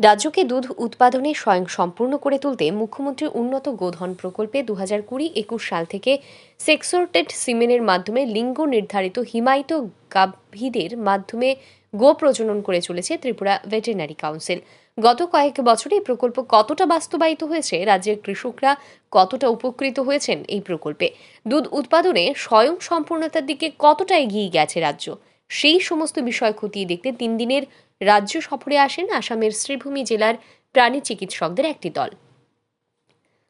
রাজ্যকে দুধ উৎপাদনে স্বয়ং সম্পূর্ণ করে তুলতে মুখ্যমন্ত্রী উন্নত গোধন প্রকল্পে দু হাজার কুড়ি একুশ সাল থেকে সেক্সোরটেড সিমেনের মাধ্যমে লিঙ্গ নির্ধারিত হিমায়িত গাভীদের মাধ্যমে গো প্রজনন করে চলেছে ত্রিপুরা ভেটেরিনারি কাউন্সিল। গত কয়েক বছরে প্রকল্প কতটা বাস্তবায়িত হয়েছে, রাজ্যের কৃষকরা কতটা উপকৃত হয়েছেন এই প্রকল্পে? দুধ উৎপাদনে স্বয়ং সম্পূর্ণতার দিকে কতটা এগিয়ে গেছে রাজ্য? সেই সমস্ত বিষয় খতিয়ে দেখতে তিন দিনের রাজ্য সফরে আসেন আসামের শ্রীভূমি জেলার প্রাণী চিকিৎসকদের একটি দল।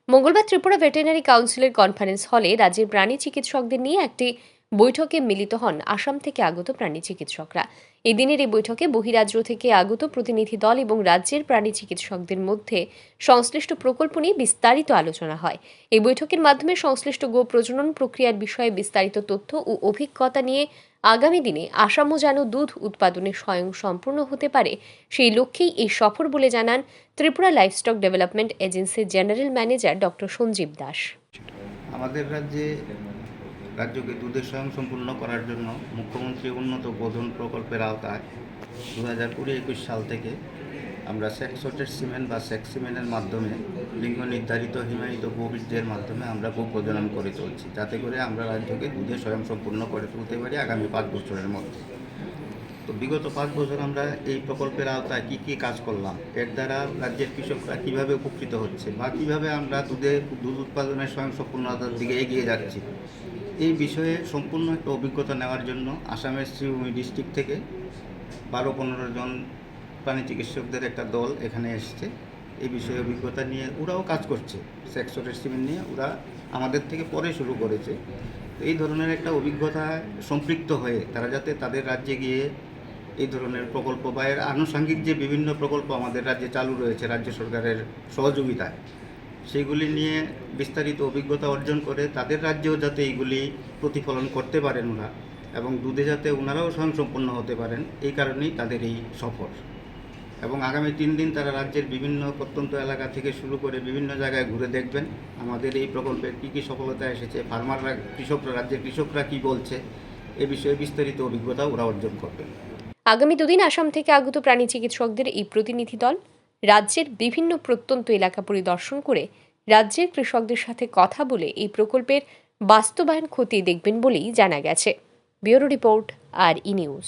মঙ্গলবার ত্রিপুরা ভেটেরিনারি কাউন্সিলের কনফারেন্স হলে রাজ্যের প্রাণী চিকিৎসকদের নিয়ে একটি বৈঠকে মিলিত হন আসাম থেকে আগত প্রাণী চিকিৎসকরা। এদিনের এই বৈঠকে বহিরাজ্য থেকে আগত প্রতিনিধি দল এবং রাজ্যের প্রাণী চিকিৎসকদের মধ্যে সংশ্লিষ্ট প্রকল্প নিয়ে বিস্তারিত আলোচনা হয়। এই বৈঠকের মাধ্যমে সংশ্লিষ্ট গো প্রজনন প্রক্রিয়ার বিষয়ে বিস্তারিত তথ্য ও অভিজ্ঞতা নিয়ে আগামী দিনে আসামও যেন দুধ উৎপাদনে স্বয়ং সম্পূর্ণ হতে পারে, সেই লক্ষ্যেই এই সফর বলে জানান ত্রিপুরা লাইভস্টক ডেভেলপমেন্ট এজেন্সির general manager doctor Sanjib Das. আমাদের রাজ্যে রাজ্যকে দুধের স্বয়ংসম্পূর্ণ করার জন্য মুখ্যমন্ত্রী উন্নত বোধন প্রকল্পের আওতায় দু হাজার কুড়ি একুশ সাল থেকে আমরা সেক্সোটেড সিমেন্ট বা সেক্স সিমেন্টের মাধ্যমে লিঙ্গ নির্ধারিত হিমায়িত গোবীর্যের মাধ্যমে আমরা গো প্রজনন করে চলছি। যাতে করে আমরা রাজ্যকে দুধে স্বয়ংসম্পূর্ণ করে তুলতে পারি আগামী পাঁচ বছরের মধ্যে। তো বিগত পাঁচ বছর আমরা এই প্রকল্পের আওতায় কী কী কাজ করলাম? এর দ্বারা রাজ্যের কৃষকরা কীভাবে উপকৃত হচ্ছে বা কীভাবে আমরা দুধের দুধ উৎপাদনের স্বয়ংসম্পূর্ণতার দিকে এগিয়ে যাচ্ছি? এই বিষয়ে সম্পূর্ণ একটা অভিজ্ঞতা নেওয়ার জন্য আসামের শ্রীভূমি ডিস্ট্রিক্ট থেকে বারো, পনেরো জন প্রাণী চিকিৎসকদের একটা দল এখানে এসছে। এই বিষয়ে অভিজ্ঞতা নিয়ে ওরাও কাজ করছে। সেক্সরের সিমেন্ট নিয়ে ওরা আমাদের থেকে পরে শুরু করেছে। এই ধরনের একটা অভিজ্ঞতায় সম্পৃক্ত হয়ে তারা যাতে তাদের রাজ্যে গিয়ে এই ধরনের প্রকল্প বা এর আনুষঙ্গিক যে বিভিন্ন প্রকল্প আমাদের রাজ্যে চালু রয়েছে, রাজ্য সরকারের সহযোগিতায়, সেগুলি নিয়ে বিস্তারিত অভিজ্ঞতা অর্জন করে তাদের রাজ্যেও যাতে এইগুলি প্রতিফলন করতে পারেন ওরা এবং দুধে যাতে ওনারাও স্বয়ংসম্পন্ন হতে পারেন, এই কারণেই তাদের এই সফর। এবং আগামী তিন দিন তারা রাজ্যের বিভিন্ন প্রত্যন্ত এলাকা থেকে শুরু করে বিভিন্ন জায়গায় ঘুরে দেখবেন আমাদের এই প্রকল্পে কী কী সফলতা এসেছে, ফার্মাররা, কৃষকরা, রাজ্যের কৃষকরা কী বলছে, এ বিষয়ে বিস্তারিত অভিজ্ঞতা ওরা অর্জন করবেন। আগামী দুদিন আসাম থেকে আগত প্রাণী চিকিৎসকদের এই প্রতিনিধি দল রাজ্যের বিভিন্ন প্রত্যন্ত এলাকা পরিদর্শন করে রাজ্যের কৃষকদের সাথে কথা বলে এই প্রকল্পের বাস্তবায়ন খতিয়ে দেখবেন বলেই জানা গেছে। Bureau report R E news.